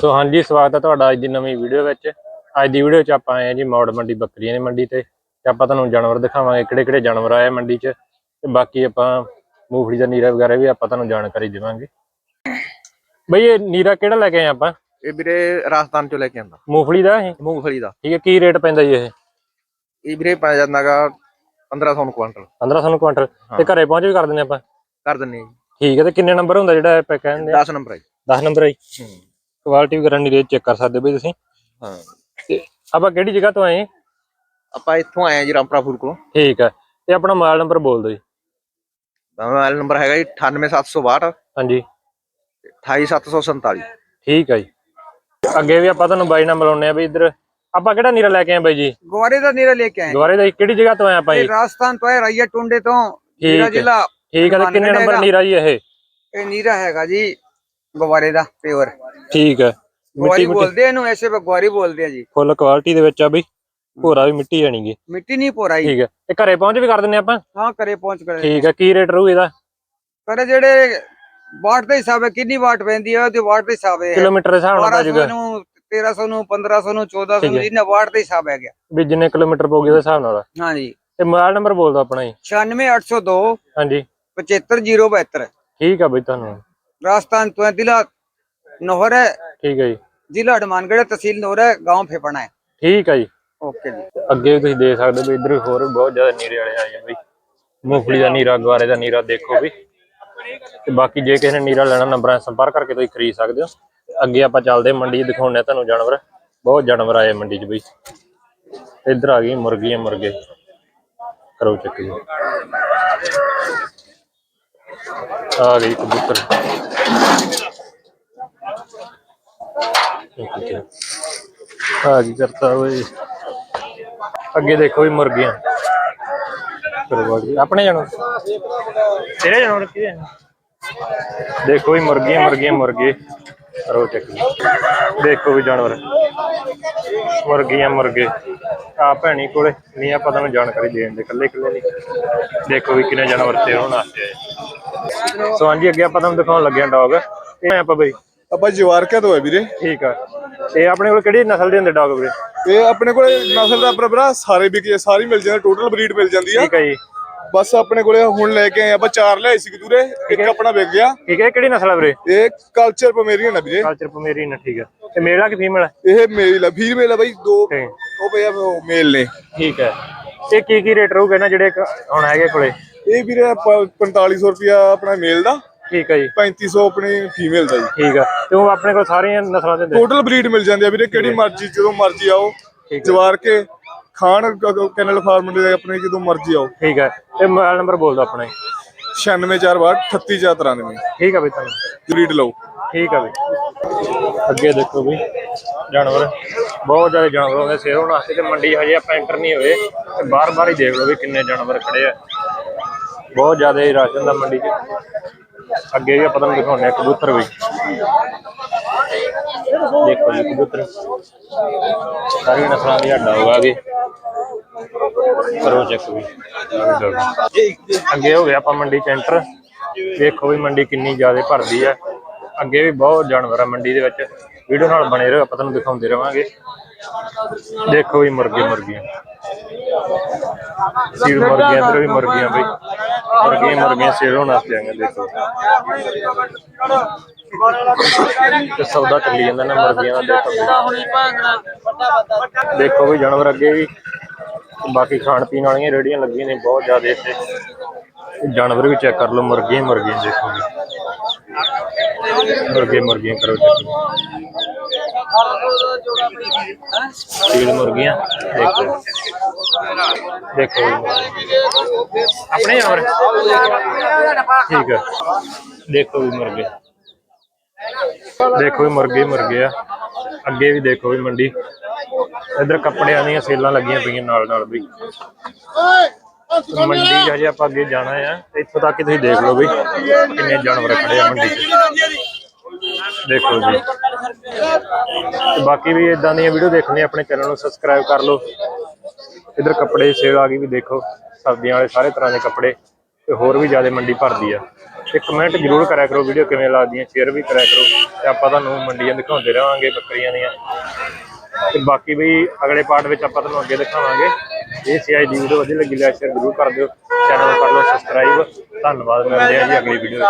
ਸੋ ਹਾਂਜੀ ਸਵਾਗਤ ਹੈ ਤੁਹਾਡਾ ਅੱਜ ਦੀ ਨਵੀਂ ਵੀਡੀਓ ਵਿੱਚ। ਅੱਜ ਦੀ ਵੀਡੀਓ 'ਚ ਆਪਾਂ ਆਏ ਹਾਂ ਜੀ ਮੌੜ ਮੰਡੀ ਬੱਕਰੀਆਂ ਦੀ ਮੰਡੀ ਤੇ ਤੇ ਆਪਾਂ ਤੁਹਾਨੂੰ ਜਾਨਵਰ ਦਿਖਾਵਾਂਗੇ ਕਿਹੜੇ ਕਿਹੜੇ ਜਾਨਵਰ ਆਏ ਆ ਮੰਡੀ 'ਚ ਤੇ ਬਾਕੀ ਆਪਾਂ ਮੂੰਗਫਲੀ ਦਾ ਨੀਰਾ ਵਗੈਰਾ ਵੀ ਆਪਾਂ ਤੁਹਾਨੂੰ ਜਾਣਕਾਰੀ ਦੇਵਾਂਗੇ। ਬਈ ਇਹ ਨੀਰਾ ਕਿਹੜਾ ਲੈ ਕੇ ਆਏ ਆਪਾਂ? ਇਹ ਵੀਰੇ ਰਾਜਸਥਾਨ ਚੋਂ ਲੈ ਕੇ ਆਂਦਾ ਮੂੰਗਫਲੀ ਦਾ ਇਹ? ਮੂੰਗਫਲੀ ਦਾ। ਠੀਕ ਹੈ ਕੀ ਰੇਟ ਪੈਂਦਾ ਜੀ ਇਹ? ਇਹ ਵੀਰੇ ਪੈ ਜਾਂਦਾਗਾ 1500 ਨੂੰ ਕੁਆਂਟਲ। 1500 ਨੂੰ ਕੁਆਂਟਲ। ਤੇ ਘਰੇ ਪਹੁੰਚ ਵੀ ਕਰ ਦਿੰਦੇ ਆਪਾਂ? ਕਰ ਦਿੰਨੇ ਜੀ। ਠੀਕ ਹੈ ਤੇ ਕਿੰਨੇ ਨੰਬਰ ਹੁੰਦਾ ਜਿਹੜਾ ਇਹ ਕਹਿੰਦੇ 10 ਨੰਬਰ ਹੈ ਜੀ। 10 ਨੰਬਰ ਹੈ। ਕੁਆਲਿਟੀ ਵਗੈਰਾ ਨਹੀਂ ਰੇਟ ਚੈੱਕ ਕਰ ਸਕਦੇ ਬਈ ਤੁਸੀਂ। ਹਾਂ। ਤੇ ਆਪਾਂ ਕਿਹੜੀ ਜਗ੍ਹਾ ਤੋਂ ਆਏ ਆਪਾਂ ਇੱਥੋਂ ਆਏ ਆ ਜੀ ਰਾਮਪੁਰਾ ਫੂਡ ਕੋਲੋਂ। ਠੀਕ ਹੈ। ਤੇ ਆਪਣਾ ਮੋਬਾਈਲ ਨੰਬਰ ਬੋਲ ਦਿਓ ਜੀ। ਮੋਬਾਈਲ ਨੰਬਰ ਹੈਗਾ ਜੀ 98762 ਹਾਂਜੀ। 28747 ਠੀਕ ਹੈ ਜੀ। ਅੱਗੇ ਵੀ ਆਪਾਂ ਤੁਹਾਨੂੰ ਬਾਈ ਨਾਲ ਮਿਲਾਉਂਦੇ ਆ ਬਈ ਇੱਧਰ। ਆਪਾਂ ਕਿਹੜਾ ਨੀਰਾ ਲੈ ਕੇ ਆਏ ਬਾਈ ਜੀ? ਗਵਾਰੇ ਦਾ ਨੀਰਾ ਲੈ ਕੇ ਆਏ ਦੁਆਰੇ ਦਾ ਜੀ, ਕਿਹੜੀ ਜਗ੍ਹਾ ਤੋਂ ਆਏ ਆਪਾਂ ਜੀ? ਇਹ ਰਾਜਸਥਾਨ ਤੋਂ ਹੈ ਰਈਆ ਟੁੰਡੇ ਤੋਂ ਹੈ। ਜ਼ਿਲ੍ਹਾ ਠੀਕ ਹੈ ਤੇ ਕਿੰਨੇ ਨੰਬਰ ਨੀਰਾ ਜੀ ਇਹ? ਇਹ ਨੀਰਾ ਹੈਗਾ ਜੀ ਗਵਾਰੇ ਦਾ ਪਿਓਰ। ਠੀਕ ਹੈ। ਗਵਾਰੀ ਮਿੱਟੀ। ਮਿੱਟੀ ਬੋਲਦੇ ਆ ਇਹਨੂੰ ਐਸੇ ਗਵਾਰੀ ਬੋਲਦੇ ਆ ਜੀ। ਫੁੱਲ ਕੁਆਲਿਟੀ ਦੇ ਵਿੱਚ ਆ ਬਈ ਭੋਰਾ ਵੀ ਮਿੱਟੀ ਜਾਣੀਗੀ ਮਿੱਟੀ ਨਹੀਂ ਪੋਰਾਈ ਠੀਕ ਹੈ। ਤੇ ਘਰੇ ਪਹੁੰਚ ਵੀ ਕਰ ਦਿੰਦੇ ਆਪਾਂ? ਹਾਂ ਕਰੇ ਪਹੁੰਚ ਕਰ ਠੀਕ ਹੈ। ਕੀ ਰੇਟ ਰਹੂ ਇਹਦਾ? ਪਰ ਜਿਹੜੇ ਵਾਟ ਦੇ ਹਿਸਾਬ ਹੈ ਕਿੰਨੀ ਵਾਟ ਪੈਂਦੀ ਹੈ ਉਹਦੇ ਵਾਟ ਦੇ ਹਿਸਾਬ ਹੈ ਕਿਲੋਮੀਟਰ ਦੇ ਹਿਸਾਬ ਨਾਲ ਪੈ 1200 ਜਾਊਗਾ ਨੂੰ 1300 ਨੂੰ 1500 ਨੂੰ 1400 ਠੀਕ ਨੂੰ ਹੈ। ਜਿੰਨਾ ਵਾਟ ਦੇ ਹਿਸਾਬ ਹੈ ਗਿਆ ਵੀ ਜਿੰਨੇ ਕਿਲੋਮੀਟਰ ਪਊਗੇ ਉਹਦੇ ਹਿਸਾਬ ਨਾਲ। ਹਾਂ ਜੀ। ਤੇ ਮੋਬਾਈਲ ਨੰਬਰ ਬੋਲ ਦਿਓ ਆਪਣਾ ਜੀ। 96802 ਹਾਂਜੀ। 75072 ਠੀਕ ਆ ਬਈ ਤੁਹਾਨੂੰ राजस्थान तो है जिला नोहर है ਠੀਕ ਹੈ ਜੀ जिला हनुमानगढ़ है तहसील नोहर है गांव फेपना है ਠੀਕ ਆ ਜੀ ओके जी ਅੱਗੇ ਵੀ ਤੁਸੀਂ ਦੇਖ ਸਕਦੇ ਹੋ ਵੀ ਇੱਧਰ ਵੀ ਹੋਰ ਵੀ ਬਹੁਤ ਜ਼ਿਆਦਾ ਨੀਰੇ ਵਾਲੇ ਆਏ ਆ ਬਈ ਮੂੰਗਫਲੀ ਦਾ ਨੀਰਾ ਗਵਾਰੇ ਦਾ ਨੀਰਾ ਦੇਖੋ ਵੀ ਤੇ ਬਾਕੀ ਜੇ ਕਿਸੇ ਨੇ ਨੀਰਾ ਲੈਣਾ ਨੰਬਰਾਂ 'ਤੇ ਸੰਪਰਕ ਕਰਕੇ ਤੁਸੀਂ ਖਰੀਦ ਸਕਦੇ ਹੋ ਤੇ ਅੱਗੇ ਆਪਾਂ ਚੱਲਦੇ ਹਾਂ ਮੰਡੀ 'ਚ ਦਿਖਾਉਂਦੇ ਹਾਂ ਤੁਹਾਨੂੰ ਜਾਨਵਰ ਬਹੁਤ ਜਾਨਵਰ ਆਏ ਆ ਮੰਡੀ 'ਚ ਬਈ ਤੇ ਇੱਧਰ ਆ ਗਈ ਮੁਰਗੀਆਂ ਮੁਰਗੇ ਕਰੋ ਚੱਕ ਜੀ ਆ ਗਈ ਕਬੂਤਰ ਆ ਗਈ ਕਰਤਾ ਓਏ? ਅੱਗੇ ਦੇਖੋ ਵੀ ਮੁਰਗੀਆਂ। ਕਰਵਾ ਜੀ ਆਪਣੇ ਜਾਨੋ ਤੇਰੇ ਜਾਨੋ ਰੱਖੀ ਹੈ ਦੇਖੋ ਵੀ ਮੁਰਗੀਆਂ ਮੁਰਗੀਆਂ ਮੁਰਗੇ। ਕਰੋ ਚੱਕ ਜੀ। ਦੇਖੋ ਵੀ ਜਾਨਵਰ। ਮੁਰਗੀਆਂ ਮੁਰਗੇ। ਆ ਭੈਣੀ ਕੋਲੇ। ਨਹੀਂ ਆਪਾਂ ਤੁਹਾਨੂੰ ਜਾਣਕਾਰੀ ਦੇਣ ਦੇ ਕੱਲੇ ਕੱਲੇ ਨਹੀਂ। ਦੇਖੋ ਵੀ ਕਿੰਨੇ ਜਾਨਵਰ ਤੇ ਹੋਣ ਆਏ ਸੋ ਹਾਂਜੀ ਅੱਗੇ ਆਪਾਂ ਤੁਹਾਨੂੰ ਦਿਖਾਉਣ ਲੱਗੇ ਆ ਡੌਗ ਇਹ ਆਪਾਂ ਬਈ। ਆਪਾਂ ਜਵਾਰਕਾ ਤੋਂ ਹੈ ਵੀਰੇ। ਠੀਕ ਆ। ਇਹ ਆਪਣੇ ਕੋਲ ਕਿਹੜੀ ਨਸਲ ਦੇ ਹੁੰਦੇ ਡੌਗ ਵੀਰੇ? ਇਹ ਆਪਣੇ ਕੋਲੇ ਨਸਲ ਦਾ ਬਰਬਰਾ ਸਾਰੇ ਵਿਕੇ ਸਾਰੀ ਮਿਲ ਜਾਂਦੇ ਟੋਟਲ ਬਰੀਡ ਮਿਲ ਜਾਂਦੀ ਆ। ਠੀਕ ਹੈ ਜੀ। ਬਸ ਆਪਣੇ ਕੋਲੇ ਹੁਣ ਲੈ ਕੇ ਆਏ ਆਪਾਂ ਚਾਰ ਲਿਆਏ ਸੀ ਦੂਰੇ ਇੱਕ ਆਪਣਾ ਵਿਕ ਗਿਆ। ਠੀਕ ਹੈ ਕਿਹੜੀ ਨਸਲ ਆ ਵੀਰੇ? ਇਹ ਕਲਚਰ ਪਮੇਰੀਅਨ ਆ ਵੀਰੇ। ਕਲਚਰ ਪਮੇਰੀਨ ਠੀਕ ਹੈ ਤੇ ਮੇਲ ਆ ਕਿ ਫੀਮੇਲ ਹੈ ਇਹ ਮੇਲ ਆ ਫੀਮੇਲ ਆ ਬਾਈ ਦੋ ਉਹ ਪਿਆ ਮੇਲ ਨੇ। ਠੀਕ ਹੈ ਇਹ ਕੀ ਕੀ ਰੇਟ ਰਹੂਗਾ ਨਾ ਜਿਹੜੇ ਹੁਣ ਹੈਗੇ ਕੋਲੇ? ਇਹ ਵੀਰੇ ਆਪਾਂ 4500 ਰੁਪਿਆ ਆਪਣਾ ਮੇਲ ਦਾ ਠੀਕ ਹੈ ਜੀ। 3500 ਆਪਣੀ ਫੀਮੇਲ ਦਾ ਜੀ। ਠੀਕ ਆ। ਤੇ ਉਹ ਆਪਣੇ ਕੋਲ ਸਾਰੀਆਂ ਨਸਲਾਂ ਦੇ ਹੁੰਦੇ ਟੋਟਲ ਬਰੀਡ ਮਿਲ ਜਾਂਦੀ ਆ ਵੀਰੇ ਕਿਹੜੀ ਮਰਜ਼ੀ ਜਦੋਂ ਮਰਜ਼ੀ ਆਓ। ਜਵਾਰ ਕੇ ਖਾਣ ਕੈਨਲ ਫਾਰਮ ਦੇ ਆਪਣੇ ਜਦੋਂ ਮਰਜ਼ੀ ਆਓ। ਠੀਕ ਹੈ ਤੇ ਮੋਬਾਈਲ ਨੰਬਰ ਬੋਲ ਦਿਓ ਆਪਣਾ ਜੀ। 96462 38493 ਠੀਕ ਆ ਬਈ ਤੁਹਾਨੂੰ ਬਰੀਡ ਲਓ। ਠੀਕ ਆ ਬਈ। ਅੱਗੇ ਦੇਖੋ ਬਈ ਜਾਨਵਰ। ਬਹੁਤ ਜ਼ਿਆਦਾ ਜਾਨਵਰ ਆਉਂਦੇ ਸੇਲ ਹੋਣ ਵਾਸਤੇ ਤੇ ਮੰਡੀ ਹਜੇ ਆਪਾਂ ਐਂਟਰ ਨਹੀਂ ਹੋਏ। ਤੇ ਬਾਰ-ਬਾਰ ਹੀ ਦੇਖ ਲਓ ਵੀ ਕਿੰਨੇ ਜਾਨਵਰ ਖੜੇ ਆ। ਬਹੁਤ ਜ਼ਿਆਦਾ ਹੀ ਰਸ਼ ਹੁੰਦਾ ਮੰਡੀ 'ਚ। ਅੱਗੇ ਵੀ ਆਪਾਂ ਤੁਹਾਨੂੰ ਦਿਖਾਉਂਦੇ ਕਬੂਤਰ ਵੀ। ਦੇਖੋ ਜੀ ਕਬੂਤਰ। ਸਾਰੀਆਂ ਨਸਲਾਂ ਦੀ ਹੱਡਾ ਹੋਵਾਗੇ ਕਰੋ ਚੈੱਕ ਵੀ। ਅੱਗੇ ਹੋ ਗਿਆ ਆਪਾਂ ਮੰਡੀ ਚ ਐਂਟਰ ਦੇਖੋ ਵੀ ਮੰਡੀ ਕਿੰਨੀ ਜ਼ਿਆਦਾ ਭਰਦੀ ਹੈ ਅੱਗੇ ਵੀ ਬਹੁਤ ਜਾਨਵਰ ਆ ਮੰਡੀ ਦੇ ਵਿੱਚ। ਵੀਡੀਓ ਨਾਲ ਬਣੇ ਰਹੋ, ਆਪਾਂ ਤੁਹਾਨੂੰ ਦਿਖਾਉਂਦੇ ਰਵਾਂਗੇ। ਦੇਖੋ ਵੀ ਮੁਰਗੇ ਮੁਰਗੀਆਂ। ਸੀਲ ਮੁਰਗੀਆਂ, ਇੱਧਰ ਵੀ ਮੁਰਗੀਆਂ ਬਈ। ਮੁਰਗੀਆਂ ਮੁਰਗੀਆਂ ਸੇਲ ਹੋਣ ਵਾਸਤੇ ਆਈਆਂ ਦੇਖੋ। ਤੇ ਸੌਦਾ ਚੱਲੀ ਜਾਂਦਾ ਨਾ ਮੁਰਗੀਆਂ ਦਾ ਦੇਖੋ। ਵੀ। ਦੇਖੋ ਵੀ ਜਾਨਵਰ ਅੱਗੇ ਵੀ ਬਾਕੀ ਖਾਣ ਪੀਣ ਵਾਲੀਆਂ ਰੇੜੀਆਂ ਲੱਗੀਆਂ ਨੇ ਬਹੁਤ ਜ਼ਿਆਦਾ ਇੱਥੇ। ਜਾਨਵਰ ਵੀ ਚੈੱਕ ਕਰ ਲਓ ਮੁਰਗੀਆਂ ਮੁਰਗੀਆਂ ਦੇਖੋ ਜੀ। ਮੁਰਗੇ ਮੁਰਗੀਆਂ ਕਰੋ ਚੈੱਕ ਸੀਲ ਮੁਰਗੀਆਂ ਦੇਖੋ। ਦੇਖੋ ਜੀ। ਆਪਣੇ ਜਾਨਵਰ ਠੀਕ ਹੈ। ਦੇਖੋ ਵੀ ਮੁਰਗੇ। ਦੇਖੋ ਵੀ ਮੁਰਗੇ ਮੁਰਗੇ ਆ। ਅੱਗੇ ਵੀ ਦੇਖੋ ਵੀ ਮੰਡੀ। ਇਧਰ ਕੱਪੜਿਆਂ ਦੀਆਂ ਸੇਲਾਂ ਲੱਗੀਆਂ ਪਈਆਂ ਨਾਲ ਨਾਲ ਵੀ। ਮੰਡੀ 'ਚ ਹਜੇ ਆਪਾਂ ਅੱਗੇ ਜਾਣਾ ਆ ਇੱਥੋਂ ਤੱਕ ਤੁਸੀਂ ਦੇਖ ਲਓ ਵੀ ਕਿੰਨੇ ਜਾਨਵਰ ਖੜੇ ਆ ਮੰਡੀ 'ਚ। ਦੇਖੋ ਜੀ। ਬਾਕੀ ਵੀ ਇਦਾਂ ਦੀਆਂ ਵੀਡੀਓ ਦੇਖਣੀ ਆਪਣੇ ਚੈਨਲ ਨੂੰ ਸਬਸਕ੍ਰਾਈਬ ਕਰ ਲਓ। ਇਧਰ ਕੱਪੜੇ ਦੀ ਸੇਲ ਆ ਗਈ ਵੀ ਦੇਖੋ, ਸਰਦੀਆਂ ਵਾਲੇ ਸਾਰੇ ਤਰ੍ਹਾਂ ਦੇ ਕੱਪੜੇ ਤੇ ਹੋਰ ਵੀ ਜ਼ਿਆਦਾ ਮੰਡੀ ਭਰਦੀ ਆ। ਤੇ ਕਮੈਂਟ ਜ਼ਰੂਰ ਕਰਿਆ ਕਰੋ ਵੀਡੀਓ ਕਿਵੇਂ ਲੱਗਦੀ ਹੈ ਸ਼ੇਅਰ ਵੀ ਕਰਿਆ ਕਰੋ ਤੇ ਆਪਾਂ ਤੁਹਾਨੂੰ ਮੰਡੀਆਂ ਦਿਖਾਉਂਦੇ ਰਹਾਂਗੇ ਬੱਕਰੀਆਂ ਦੀਆਂ। ਤੇ ਬਾਕੀ ਵੀ ਅਗਲੇ ਪਾਰਟ ਵਿੱਚ ਆਪਾਂ ਤੁਹਾਨੂੰ ਅੱਗੇ ਦਿਖਾਵਾਂਗੇ। ਇਹ ਸੀ ਦੀ ਵੀਡੀਓ ਵਧੀਆ ਲੱਗੀ ਲਾਈਕ ਸ਼ੇਅਰ ਜ਼ਰੂਰ ਕਰ ਦਿਓ। ਚੈਨਲ ਨੂੰ ਕਰ ਲਓ ਸਬਸਕ੍ਰਾਈਬ ਧੰਨਵਾਦ, ਮਿਲਦੇ ਹਾਂ ਜੀ ਅਗਲੀ ਵੀਡੀਓ